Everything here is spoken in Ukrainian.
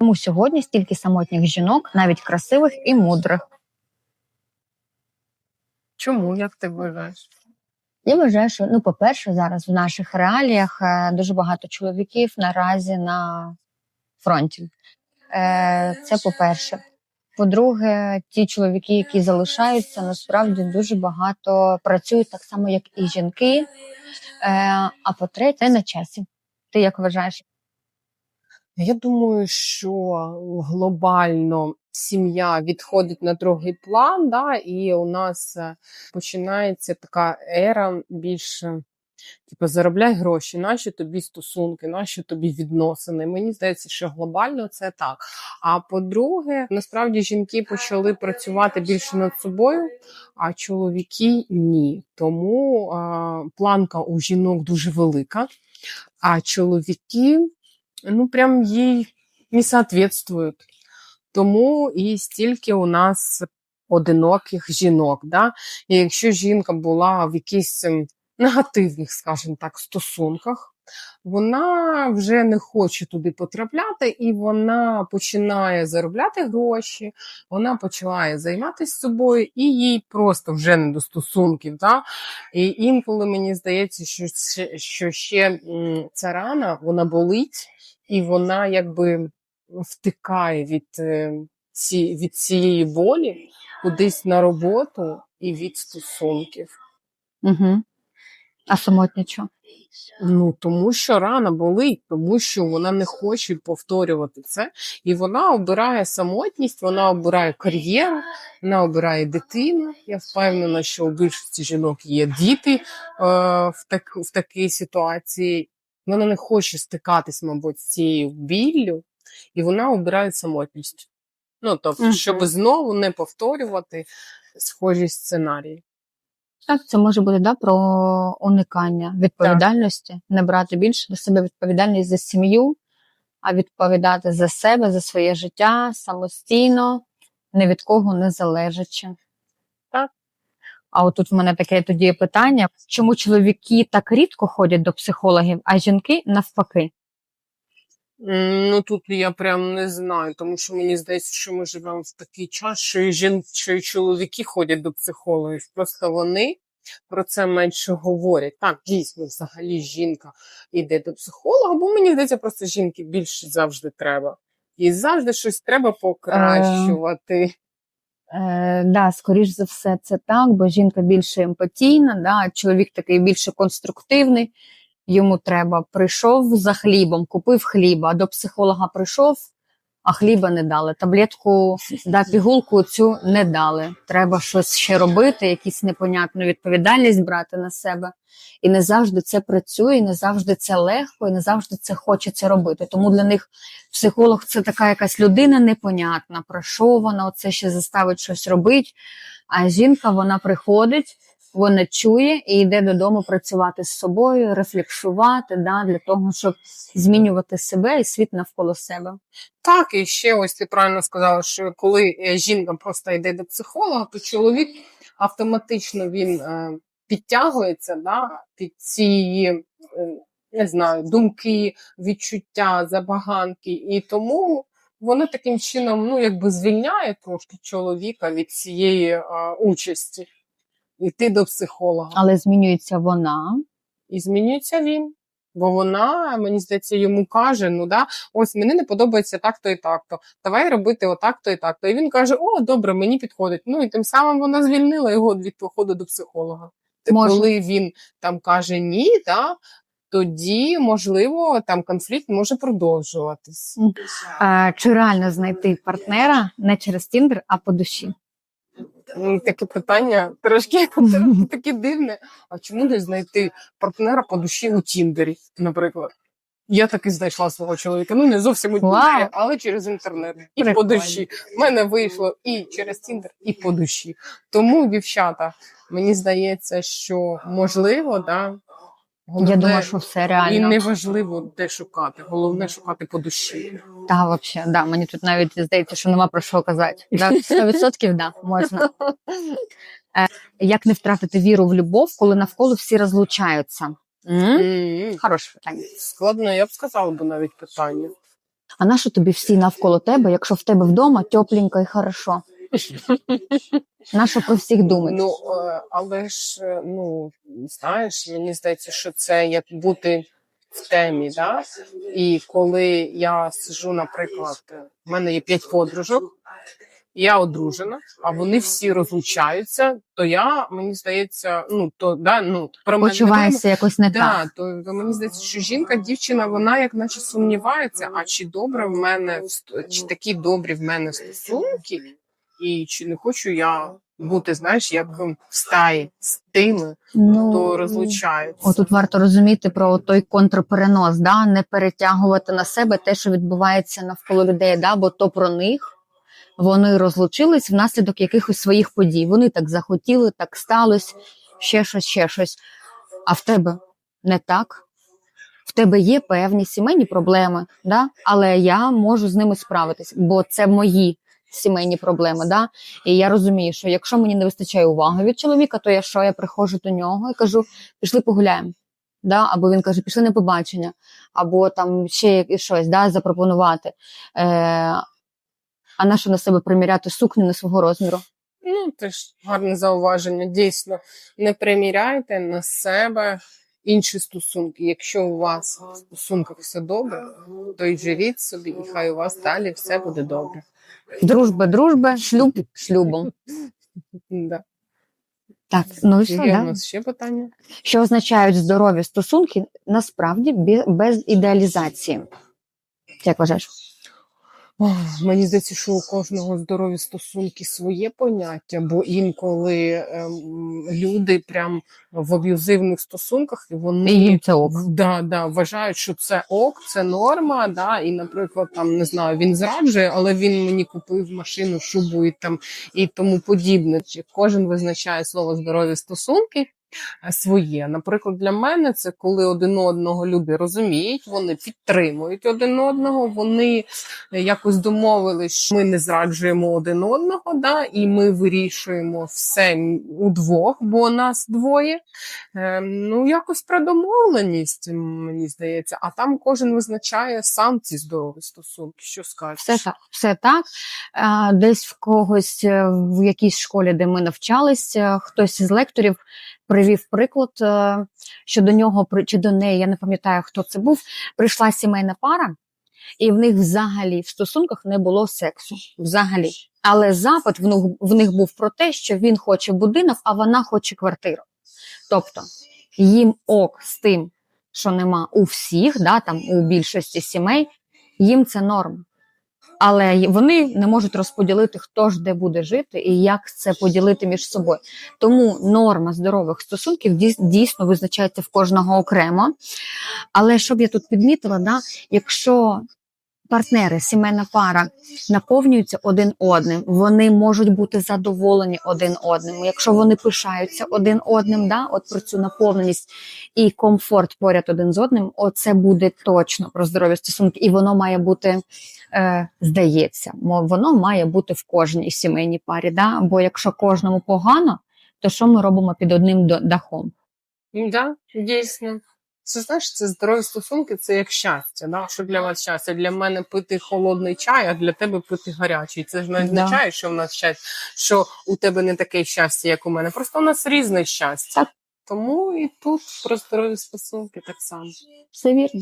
Тому сьогодні стільки самотніх жінок, навіть красивих і мудрих. Чому, як ти вважаєш? Я вважаю, що ну, по-перше, зараз в наших реаліях е, дуже багато чоловіків наразі на фронті. Е, Це по-перше. По-друге, ті чоловіки, які залишаються, насправді дуже багато працюють так само, як і жінки. Е, А по-третє, на часі. Ти як вважаєш? Я думаю, що глобально сім'я відходить на другий план, да, і у нас е, починається така ера більше. Типу, заробляй гроші, наші тобі стосунки, наші тобі відносини. Мені здається, що глобально це так. А по-друге, насправді жінки почали працювати більше над собою, а чоловіки ні. Тому а, планка у жінок дуже велика, а чоловіки ну прям їй не соответствують. Тому і стільки у нас одиноких жінок. Да? І якщо жінка була в якійсь ем, негативних, скажімо так, стосунках, вона вже не хоче туди потрапляти, і вона починає заробляти гроші, вона починає займатися собою, і їй просто вже не до стосунків. Да? І інколи мені здається, що, що ще ця рана вона болить, і вона якби втикає від, е, ці, від цієї болі кудись на роботу і від стосунків. Угу. А самотнячо? Ну, тому що рана болить, тому що вона не хоче повторювати це. І вона обирає самотність, вона обирає кар'єру, вона обирає дитину. Я впевнена, що у більшості жінок є діти е, в, так, в такій ситуації. Вона не хоче стикатись, мабуть, з цією біллю, і вона обирає самотність. Ну, тобто, Мгм. щоб знову не повторювати схожі сценарії. Так, це може бути да, про уникання відповідальності, не брати більше на себе відповідальність за сім'ю, а відповідати за себе, за своє життя самостійно, ні від кого не залежачи. Так. А от тут в мене таке тоді питання: чому чоловіки так рідко ходять до психологів, а жінки навпаки? Ну тут я прям не знаю, тому що мені здається, що ми живемо в такий час, що і жін, що і чоловіки ходять до психологів. Просто вони про це менше говорять. Так, дійсно, взагалі жінка йде до психолога, бо мені здається, просто жінки більше завжди треба. І завжди щось треба покращувати. Е, да, скоріш за все, це так, бо жінка більше емпатійна, да, чоловік такий більше конструктивний. Йому треба прийшов за хлібом, купив хліба, а до психолога прийшов, а хліба не дали. Таблетку, да, пігулку цю не дали. Треба щось ще робити, якусь непонятну відповідальність брати на себе. І не завжди це працює, і не завжди це легко, і не завжди це хочеться робити. Тому для них психолог це така якась людина непонятна, про що вона оце ще заставить щось робити. А жінка вона приходить, вона чує і йде додому працювати з собою, рефлексувати да, для того, щоб змінювати себе і світ навколо себе. Так, і ще ось ти правильно сказала, що коли е, жінка просто йде до психолога, то чоловік автоматично він е, підтягується да, під ці е, не знаю, думки, відчуття, забаганки. І тому воно таким чином ну, якби звільняє трошки чоловіка від цієї е, участі. Йти до психолога. Але змінюється вона. І змінюється він. Бо вона, мені здається, йому каже: ну да, ось мені не подобається так-то і так-то. Давай робити отак-то і так-то. І він каже: О, добре, мені підходить. Ну і тим самим вона звільнила його від походу до психолога. Може. Коли він там каже ні, да, тоді, можливо, там конфлікт може продовжуватись. А, чи реально знайти партнера не через Тіндер, а по душі? Таке питання трошки таке дивне. А чому не знайти партнера по душі у Тіндері, наприклад? Я таки знайшла свого чоловіка. Ну, не зовсім у Тіндері, але через інтернет. І по душі. У мене вийшло і через Тіндер, і по душі. Тому, дівчата, мені здається, що можливо, да. Я думаю, що все і реально. не важливо, де шукати. Головне шукати по душі. Та, вообще, да, мені тут навіть здається, що нема про що казати. Да, 100% да, можна. Е, як не втратити віру в любов, коли навколо всі розлучаються? Хороше питання. Складно, я б сказала б навіть питання. А на що тобі всі навколо тебе, якщо в тебе вдома тепленько і хорошо? На що про всіх думати? Ну, е, але ж, е, ну, знаєш, мені здається, що це як бути в темі, да? І коли я сижу, наприклад, е, в мене є п'ять подружок, я одружена, а вони всі розлучаються, то я, мені здається, ну, то, да, ну, про мене Почуваєшся якось не Да, так. то, то мені здається, що жінка, дівчина, вона як наче сумнівається, а чи добре в мене чи такі добрі в мене стосунки, і чи не хочу я бути, знаєш, як в стаї з тими, Ну, хто розлучаються. Отут варто розуміти про той контрперенос, да? не перетягувати на себе те, що відбувається навколо людей, да? бо то про них. Вони розлучились внаслідок якихось своїх подій. Вони так захотіли, так сталося, ще щось, ще щось. А в тебе не так. В тебе є певні сімейні проблеми, да? але я можу з ними справитись, бо це мої сімейні проблеми. Да? І я розумію, що якщо мені не вистачає уваги від чоловіка, то я що? Я приходжу до нього і кажу: пішли погуляємо. Да? Або він каже, пішли на побачення, або там ще щось да, запропонувати. Е, а на що на себе приміряти сукню на свого розміру? Ну, теж гарне зауваження. Дійсно, не приміряйте на себе інші стосунки. Якщо у вас в стосунках все добре, то й живіть собі, і хай у вас далі все буде добре. Дружба, дружба, шлюб шлюбом. Да. Так, ну і що, Є у да? нас ще питання? що означають здорові стосунки насправді бі- без ідеалізації. Як вважаєш? Ох, Мені здається, що у кожного здорові стосунки своє поняття, бо інколи ем, люди прям в аб'юзивних стосунках і вони І це ок. Да, да, вважають, що це ок, це норма. Да, і, наприклад, там не знаю, він зраджує, але він мені купив машину, шубу і там і тому подібне. Чи Кожен визначає слово здорові стосунки. Е, Своє, наприклад, для мене це коли один одного люди розуміють, вони підтримують один одного, вони е, якось домовились, що ми не зраджуємо один одного, да, і ми вирішуємо все удвох, бо нас двоє. Е, ну, якось про домовленість, мені здається, а там кожен визначає сам ці здорові стосунки. Що скажеш? Все так, все так. Десь в когось е, в якійсь школі, де ми навчалися, хтось із лекторів привів приклад, е, що до нього чи до неї, я не пам'ятаю, хто це був, прийшла сімейна пара, і в них взагалі в стосунках не було сексу. Взагалі. Але запит в них, був про те, що він хоче будинок, а вона хоче квартиру. Тобто їм ок з тим, що нема у всіх, да, там у більшості сімей, їм це норм. Але вони не можуть розподілити, хто ж де буде жити і як це поділити між собою. Тому норма здорових стосунків дійсно визначається в кожного окремо. Але щоб я тут підмітила, да, якщо партнери, сімейна пара наповнюються один одним, вони можуть бути задоволені один одним. Якщо вони пишаються один одним, да, от про цю наповненість і комфорт поряд один з одним, оце буде точно про здорові стосунки, і воно має бути. Е, здається, воно має бути в кожній сімейній парі. Да? Бо якщо кожному погано, то що ми робимо під одним дахом? Да, дійсно. Це знаєш, це здорові стосунки, це як щастя. Да? Що для вас щастя? Для мене пити холодний чай, а для тебе пити гарячий. Це ж не Да. означає, що в нас щастя, що у тебе не таке щастя, як у мене. Просто у нас різне щастя. Так. Тому і тут про здорові стосунки так само. Все вірно.